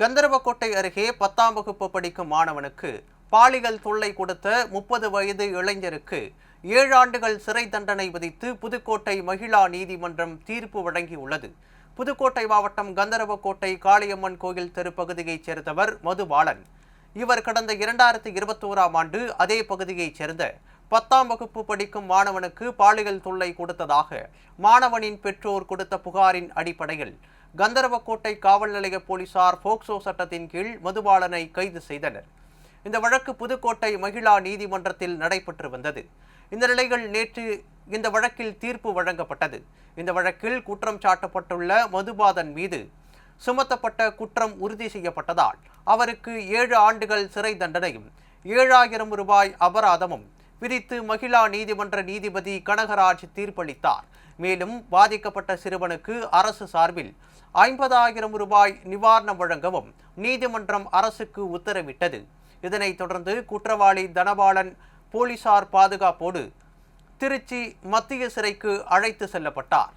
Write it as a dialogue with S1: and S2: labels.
S1: கந்தரவக்கோட்டை அருகே பத்தாம் வகுப்பு படிக்கும் மாணவனுக்கு பாலியல் தொல்லை கொடுத்த முப்பது வயது இளைஞருக்கு ஏழு ஆண்டுகள் சிறை தண்டனை விதித்து புதுக்கோட்டை மகிழா நீதிமன்றம் தீர்ப்பு வழங்கியுள்ளது. புதுக்கோட்டை மாவட்டம் கந்தரவக்கோட்டை காளியம்மன் கோயில் தெரு பகுதியைச் சேர்ந்தவர் மதுபாலன் இவர் கடந்த இரண்டாயிரத்தி இருபத்தோராம் ஆண்டு அதே பகுதியைச் சேர்ந்த பத்தாம் வகுப்பு படிக்கும் மாணவனுக்கு பாலியல் தொல்லை கொடுத்ததாக மாணவனின் பெற்றோர் கொடுத்த புகாரின் அடிப்படையில் கந்தரவக்கோட்டை காவல் நிலைய போலீசார் போக்சோ சட்டத்தின் கீழ் மதுபாலனை கைது செய்தனர். இந்த வழக்கு புதுக்கோட்டை மகிழா நீதிமன்றத்தில் நடைபெற்று வந்தது. இந்த நிலையில் நேற்று இந்த வழக்கில் தீர்ப்பு வழங்கப்பட்டது. இந்த வழக்கில் குற்றம் சாட்டப்பட்டுள்ள மதுபாதன் மீது சுமத்தப்பட்ட குற்றம் உறுதி செய்யப்பட்டதால் அவருக்கு ஏழு ஆண்டுகள் சிறை தண்டனையும் ஏழாயிரம் ரூபாய் அபராதமும் விதித்து மகிழா நீதிமன்ற நீதிபதி கனகராஜ் தீர்ப்பளித்தார். மேலும் பாதிக்கப்பட்ட சிறுவனுக்கு அரசு சார்பில் ஐம்பதாயிரம் ரூபாய் நிவாரணம் வழங்கவும் நீதிமன்றம் அரசுக்கு உத்தரவிட்டது. இதனைத் தொடர்ந்து குற்றவாளி தனபாலன் போலீசார் பாதுகாப்போடு திருச்சி மத்திய சிறைக்கு அழைத்து செல்லப்பட்டார்.